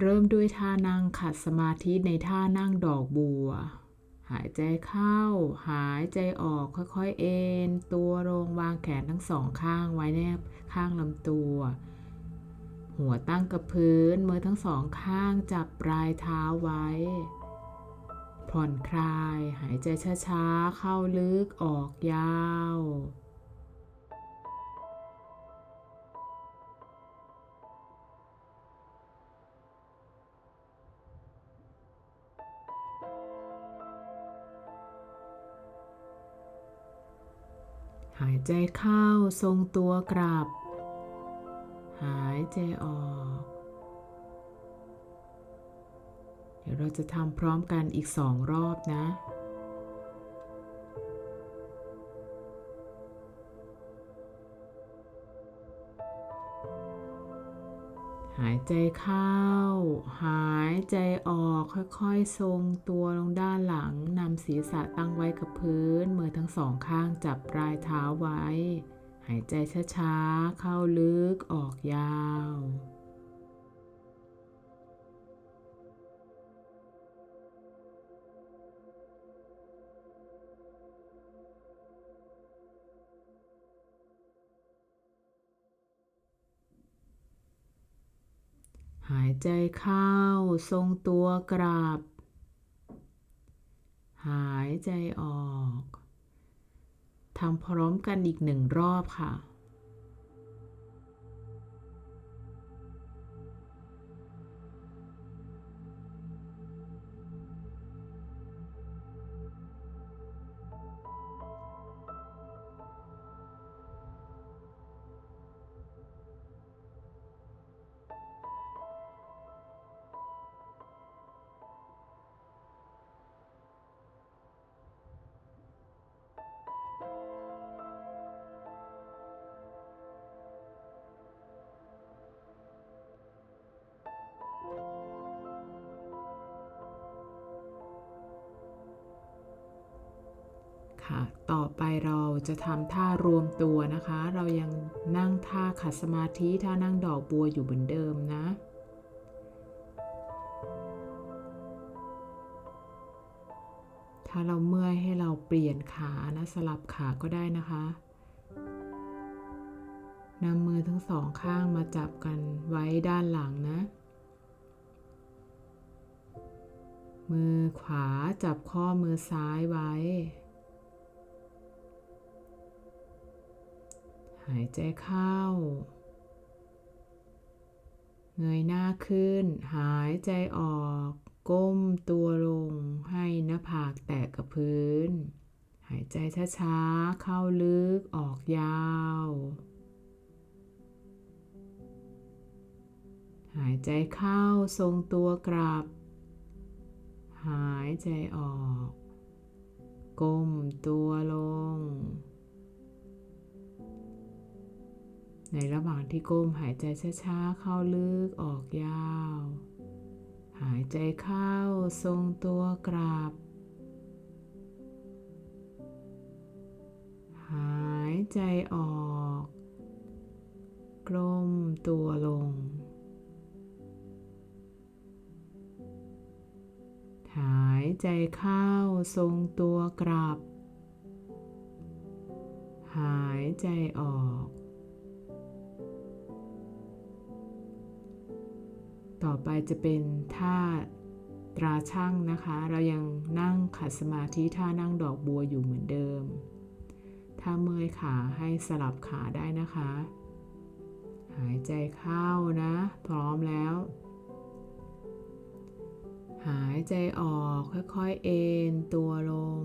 เริ่มด้วยท่านั่งขัดสมาธิในท่านั่งดอกบัว หายใจเข้า หายใจออกค่อยๆ เอนตัวลงวางแขนทั้งสองข้างไว้แนบข้างลำตัว หัวตั้งกับพื้นมือทั้งสองข้างจับปลายเท้าไว้ ผ่อนคลาย หายใจช้าๆ เข้าลึกออกยาวายใจเข้าทรงตัวกลับ หายใจออก เดี๋ยวเราจะทำพร้อมกันอีกสองรอบนะ หายใจเข้า หายใจออกค่อยๆ ทรงตัวลงด้านหลังนำศีรษะตั้งไว้กับพื้น มือทั้งสองข้างจับปลายเท้าไว้ หายใจช้าๆ เข้าลึกออกยาว หายใจเข้าทรงตัวกลับ หายใจออกทำพร้อมกันอีกหนึ่งรอบค่ะ ค่ะ ต่อไปเราจะทำท่ารวมตัวนะคะ เรายังนั่งท่าขัดสมาธิท่านั่งดอกบัวอยู่เหมือนเดิมนะถ้าเราเมื่อย เราเปลี่ยนขานะสลับขาก็ได้นะคะนำมือทั้งสองข้างมาจับกันไว้ด้านหลังนะ มือขวาจับข้อมือซ้ายไว้ หายใจเข้า เงยหน้าขึ้น หายใจออก ก้มตัวลงให้หน้าผากแตะกับพื้น หายใจช้าๆ เข้าลึกออกยาว หายใจเข้าทรงตัวกลับ หายใจออก ก้มตัวลง ในระหว่างที่ก้มหายใจช้าๆ เข้าลึกออกยาว ใจเข้าทรงตัวกลับหายใจออก กลมตัวลง หายใจเข้าทรงตัวกลับหายใจออก ต่อไปจะเป็นท่าตราช่างนะคะ เรายังนั่งขัดสมาธิท่านั่งดอกบัวอยู่เหมือนเดิม ถ้าเมื่อยขาให้สลับขาได้นะคะ หายใจเข้านะ พร้อมแล้ว หายใจออกค่อยๆเอนตัวลง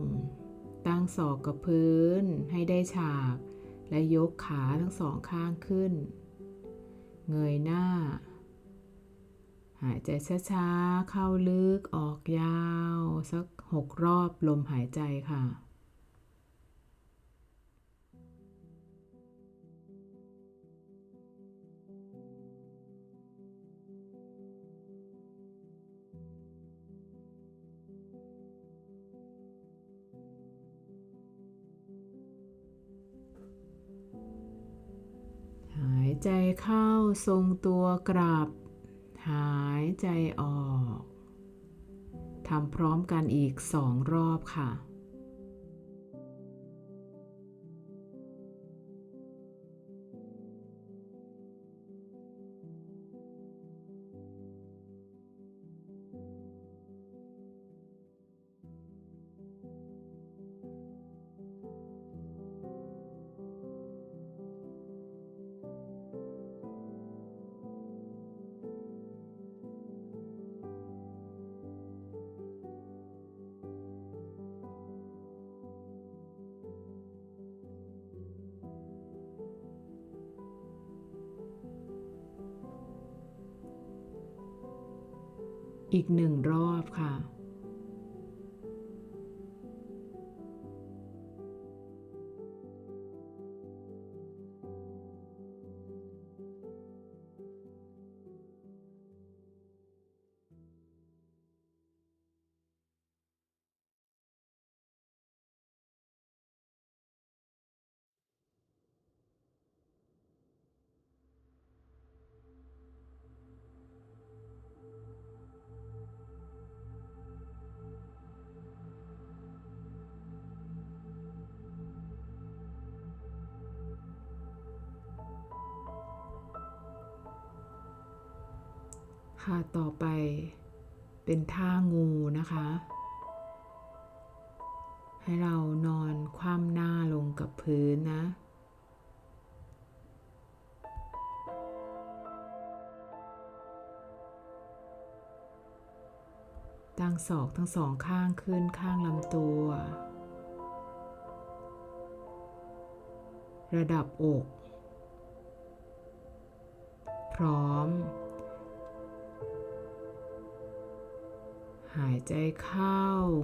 ตั้งศอกกับพื้นให้ได้ฉาก และยกขาทั้งสองข้างขึ้น เงยหน้า หายใจช้าๆ เข้าลึกออกยาว สักหกรอบลมหายใจค่ะ หายใจเข้าทรงตัวกลับ หายใจออกทำพร้อมกันอีกสองรอบค่ะ อีกหนึ่งรอบค่ะ ค่ะต่อไปเป็นท่างูนะคะ ให้เรานอนคว่ำหน้าลงกับพื้นนะ ตั้งศอกทั้งสองข้างขึ้นข้างลำตัว ระดับอก พร้อม หายใจเข้า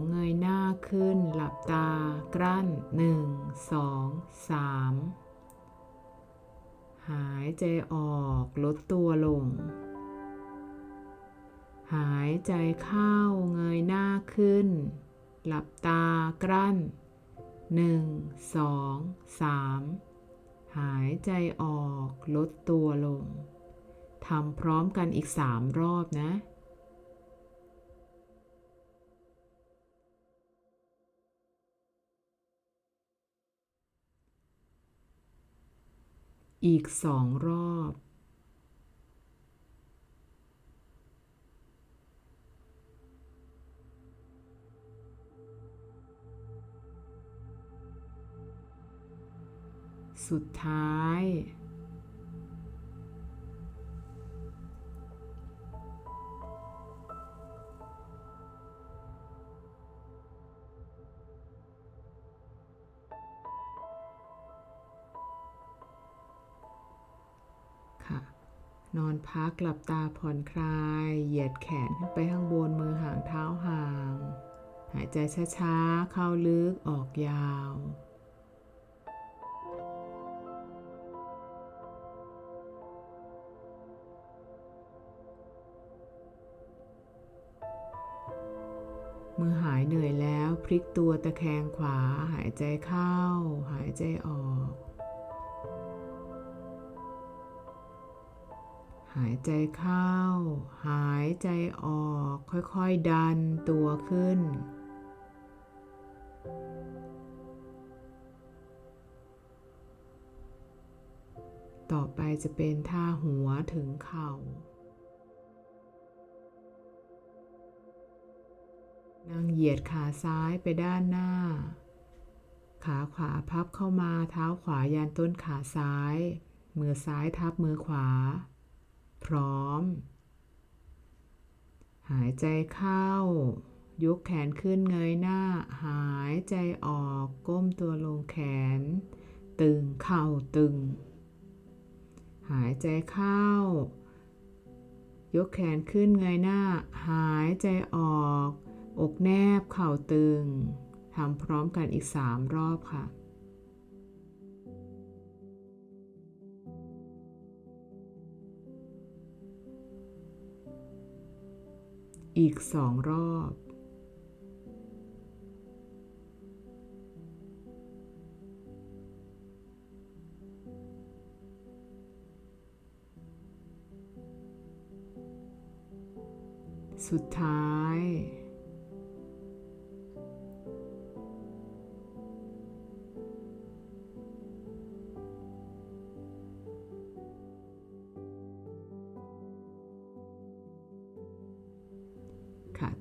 เงยหน้าขึ้น หลับตา กลั้นหนึ่งสองสามหายใจออกลดตัวลง หายใจเข้า เงยหน้าขึ้น หลับตา กลั้นหนึ่งสองสามหายใจออกลดตัวลงทำพร้อมกันอีกสามรอบนะ อีกสองรอบ สุดท้าย พักหลับตาผ่อนคลาย เหยียดแขนขึ้นไปข้างบนมือห่างเท้าห่าง หายใจช้าๆ เข้าลึกออกยาวเมื่อหายเหนื่อยแล้วพลิกตัวตะแคงขวาหายใจเข้า หายใจออก หายใจเข้า หายใจออก ค่อยๆดันตัวขึ้น ต่อไปจะเป็นท่าหัวถึงเข่า นั่งเหยียดขาซ้ายไปด้านหน้า ขาขวาพับเข้ามาเท้าขวายันต้นขาซ้าย มือซ้ายทับมือขวา พร้อม หายใจเข้ายกแขนขึ้นเงยหน้า หายใจออกก้มตัวลงแขน ตึงเข่าตึง หายใจเข้ายกแขนขึ้นเงยหน้า หายใจออก อกแนบเข่าตึงทำพร้อมกันอีกสามรอบค่ะ อีกสองรอบ สุดท้าย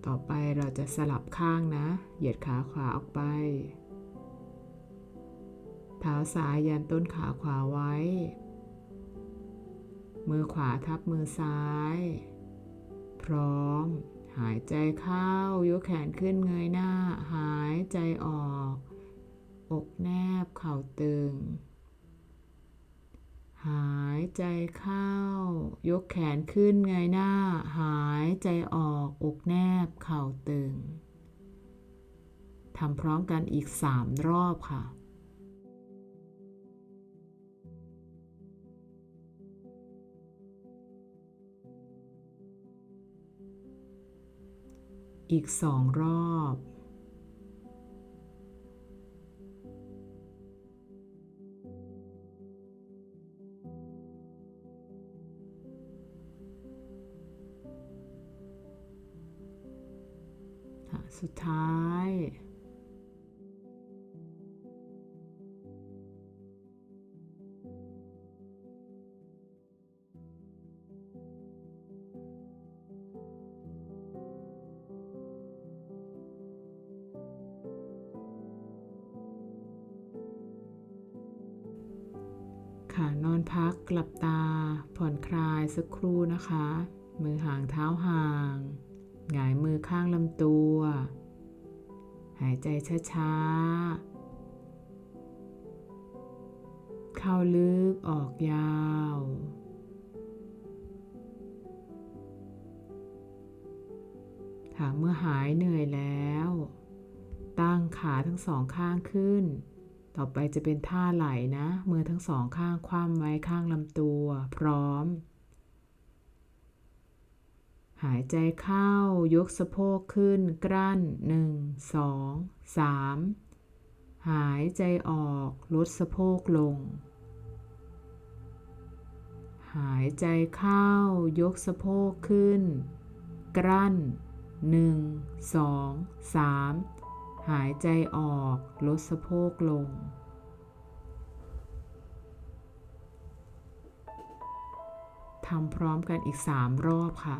ต่อไปเราจะสลับข้างนะ เหยียดขาขวาออกไป เท้าซ้ายยันต้นขาขวาไว้ มือขวาทับมือซ้าย พร้อม หายใจเข้ายกแขนขึ้นเงยหน้า หายใจออก อกแนบเข่าตึง หายใจเข้า ยกแขนขึ้นเงหน้า หายใจออกอกแนบเข่าตึงทำพร้อมกันอีกสามรอบค่ะ อีกสองรอบ สุดท้าย ค่ะนอนพักหลับตาผ่อนคลายสักครู่นะคะ มือห่างเท้าห่าง หงายมือข้างลำตัว หายใจช้าๆ เข้าลึกออกยาวค่ะเมื่อหายเหนื่อยแล้ว ตั้งขาทั้งสองข้างขึ้น ต่อไปจะเป็นท่าไหลนะ มือทั้งสองข้างคว่ำไว้ข้างลำตัว พร้อม หายใจเข้ายกสะโพกขึ้นกลั้น1 2 3หายใจออกลดสะโพกลง หายใจเข้ายกสะโพกขึ้น กลั้น1 2 3หายใจออกลดสะโพกลงทำพร้อมกันอีก 3 รอบค่ะ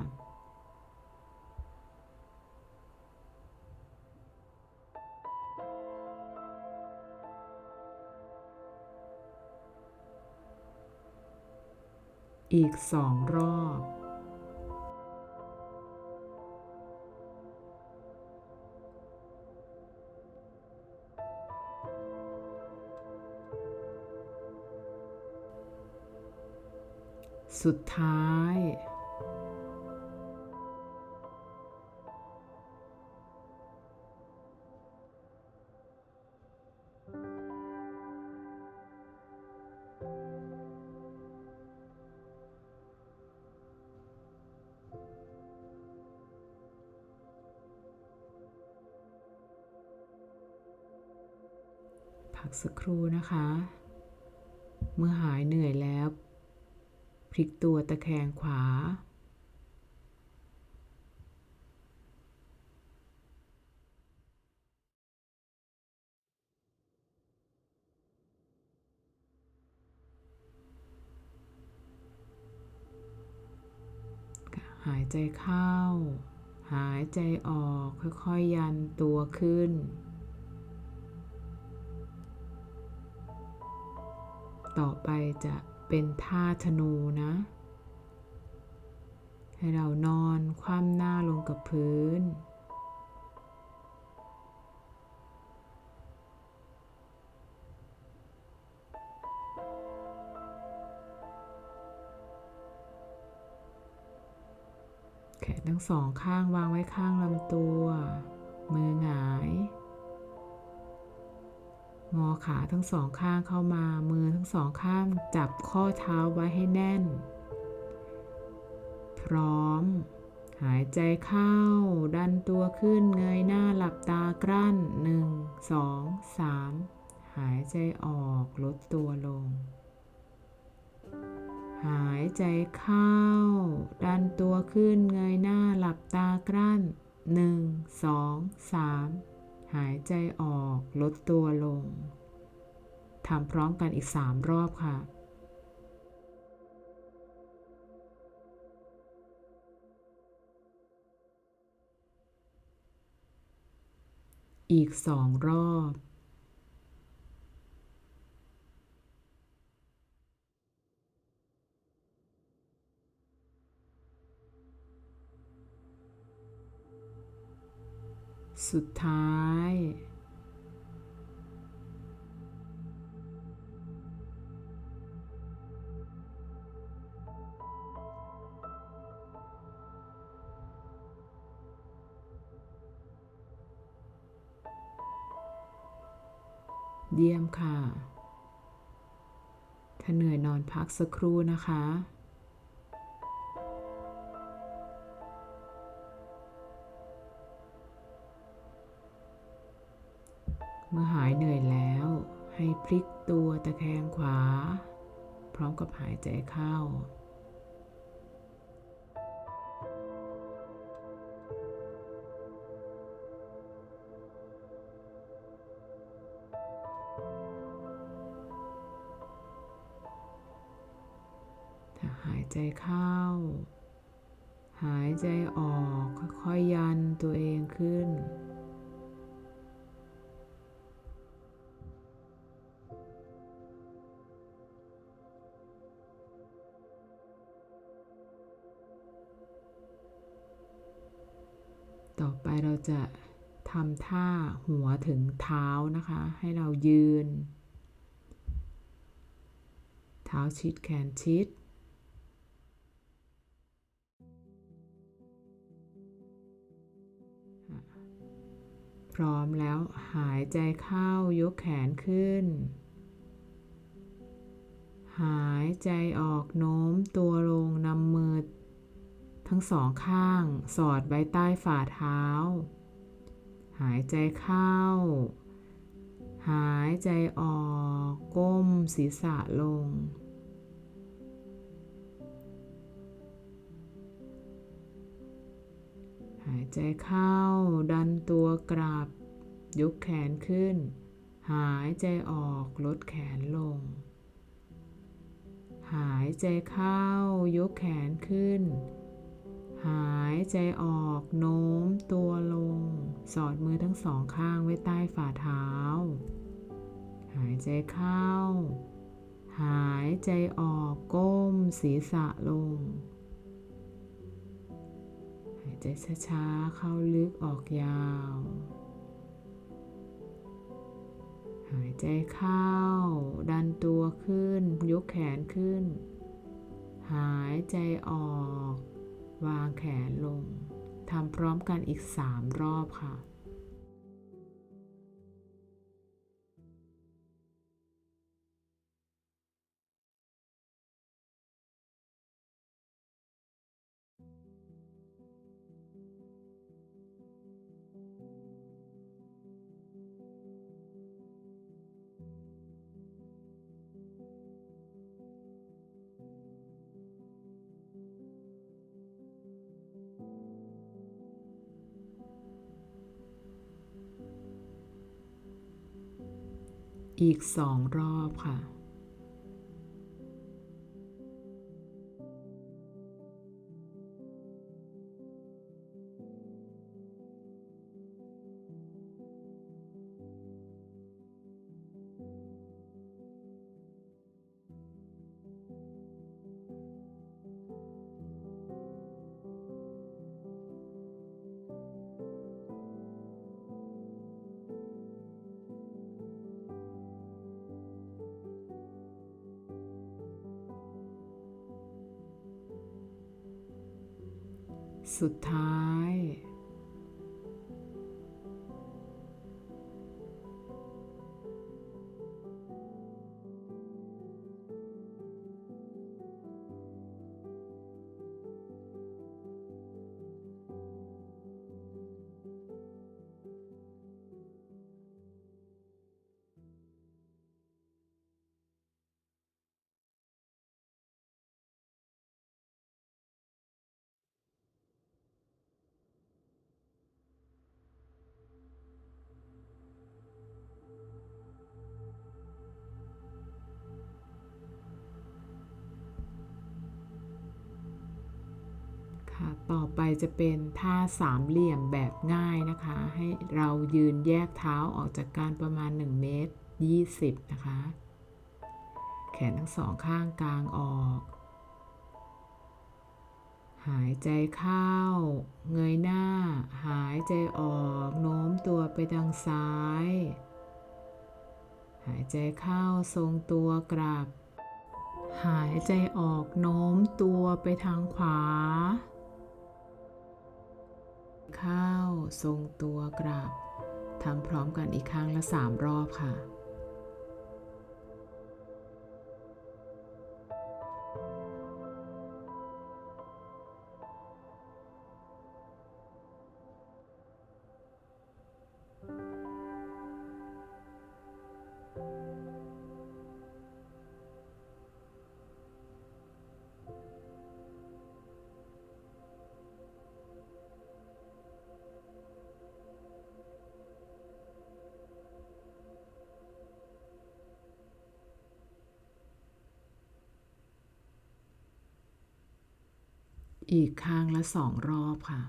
อีกสองรอบ สุดท้าย สักครู่นะคะ เมื่อหายเหนื่อยแล้ว พลิกตัวตะแคงขวา หายใจเข้า หายใจออกค่อยๆยันตัวขึ้น ต่อไปจะเป็นท่าธนูนะ ให้เรานอนคว่ำหน้าลงกับพื้น แขนทั้งสองข้างวางไว้ข้างลำตัว มือหงาย งอขาทั้งสองข้างเข้ามา มือทั้งสองข้างจับข้อเท้าไว้ให้แน่น พร้อม หายใจเข้า ดันตัวขึ้นเงยหน้าหลับตากลั้น1 2 3หายใจออกลดตัวลง หายใจเข้า ดันตัวขึ้นเงยหน้าหลับตากลั้นหนึ่งสองสาม หายใจออกลดตัวลง ทำพร้อมกันอีกสามรอบค่ะอีกสองรอบ สุดท้ายเยี่ยมค่ะ ถ้าเหนื่อยนอนพักสักครู่นะคะ พลิกตัวตะแคงขวา พร้อมกับหายใจเข้า ถ้าหายใจเข้า หายใจออกค่อยๆยันตัวเองขึ้น ต่อไปเราจะทำท่าหัวถึงเท้านะคะ ให้เรายืน เท้าชิดแขนชิด พร้อมแล้วหายใจเข้ายกแขนขึ้น หายใจออกโน้มตัวลงนำมือ ทั้งสองข้างสอดไว้ใต้ฝ่าเท้า หายใจเข้า หายใจออก ก้มศีรษะลง หายใจเข้า ดันตัวกลับ ยกแขนขึ้น หายใจออกลดแขนลง หายใจเข้ายกแขนขึ้น หายใจออกโน้มตัวลง สอดมือทั้งสองข้างไว้ใต้ฝ่าเท้า หายใจเข้า หายใจออกก้มศีรษะลง หายใจช้าๆเข้าลึกออกยาว หายใจเข้า ดันตัวขึ้น ยกแขนขึ้น หายใจออก วางแขนลงทำพร้อมกันอีกสามรอบค่ะ อีกสองรอบค่ะ สุดท้าย ค่ะต่อไปจะเป็นท่าสามเหลี่ยมแบบง่ายนะคะ ให้เรายืนแยกเท้าออกจากกันประมาณ 1 เมตร 20 นะคะ แขนทั้งสองข้างกลางออก หายใจเข้า เงยหน้า หายใจออกโน้มตัวไปทางซ้าย หายใจเข้าทรงตัวกลับหายใจออกโน้มตัวไปทางขวา ข้าทรงตัวกราบทำพร้อมกันอีกครั้งละสามรอบค่ะ อีกครั้งละสองรอบค่ะ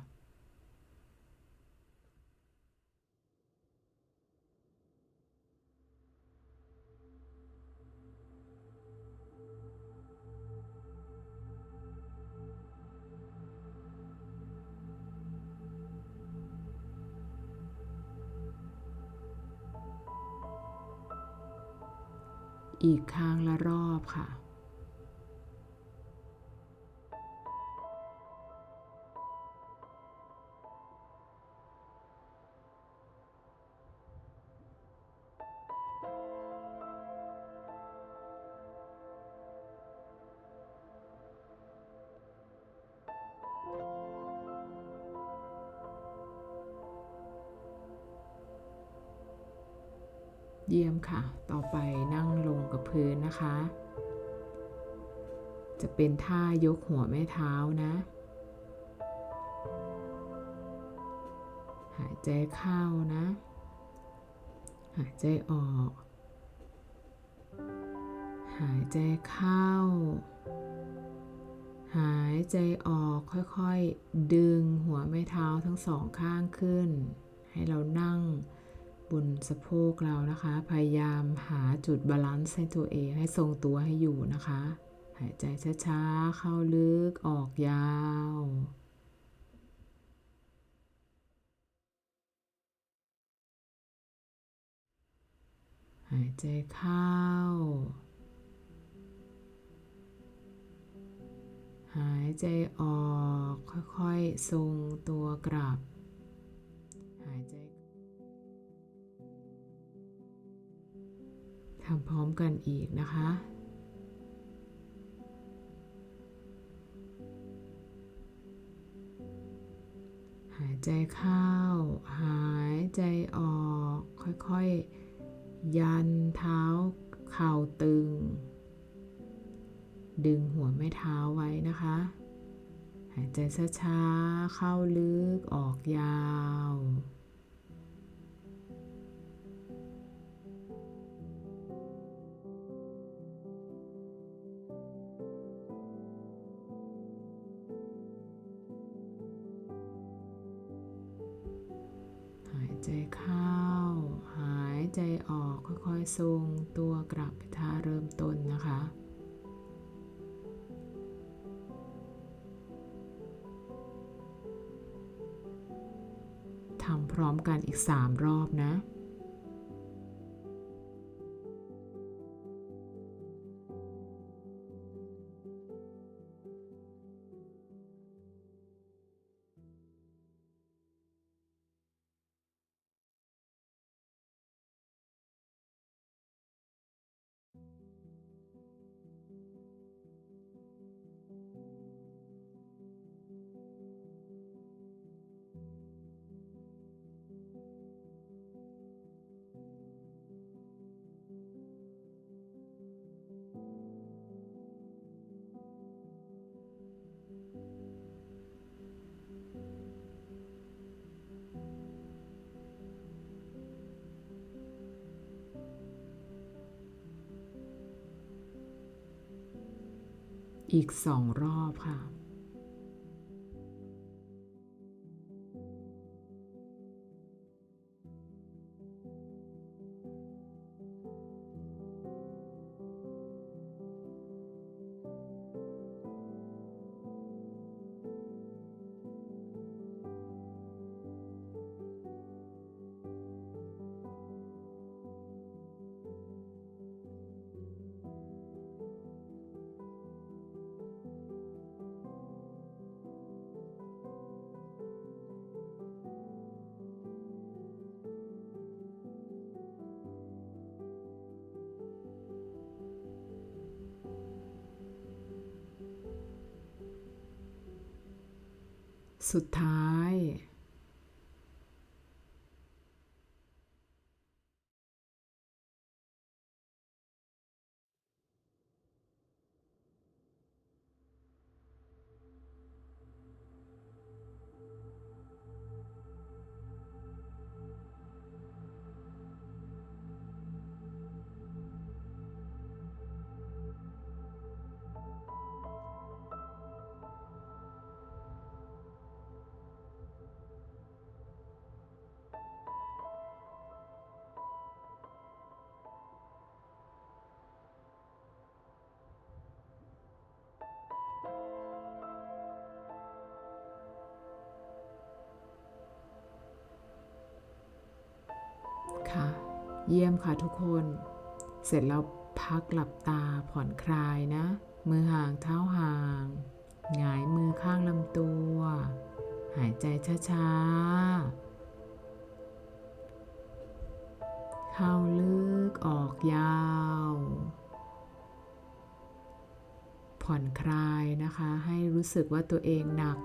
อีกครั้งละรอบค่ะ เป็นท่ายกหัวแม่เท้านะ หายใจเข้านะ หายใจออก หายใจเข้า หายใจออกค่อยๆ ดึงหัวแม่เท้าทั้งสองข้างขึ้น ให้เรานั่งบนสะโพกเรานะคะ พยายามหาจุดบาลานซ์ให้ตัวเองให้ทรงตัวให้อยู่นะคะ หายใจช้าๆ เข้าลึกออกยาว หายใจเข้า หายใจออกค่อยๆ ทรงตัวกลับ หายใจทำพร้อมกันอีกนะคะ หายใจเข้า หายใจออก ค่อยๆ ยันเท้าเข่าตึง ดึงหัวแม่เท้าไว้นะคะ หายใจช้าๆ เข้าลึกออกยาว ทรงตัวกลับไปท่าเริ่มต้นนะคะ ทำพร้อมกันอีก 3 รอบนะ อีกสองรอบค่ะ สุดท้าย เยี่ยมค่ะทุกคน เสร็จแล้วพักหลับตาผ่อนคลายนะ มือห่างเท้าห่างหงายมือข้างลำตัว หายใจช้าๆ เข้าลึกออกยาว ผ่อนคลายนะคะ ให้รู้สึกว่าตัวเองหนัก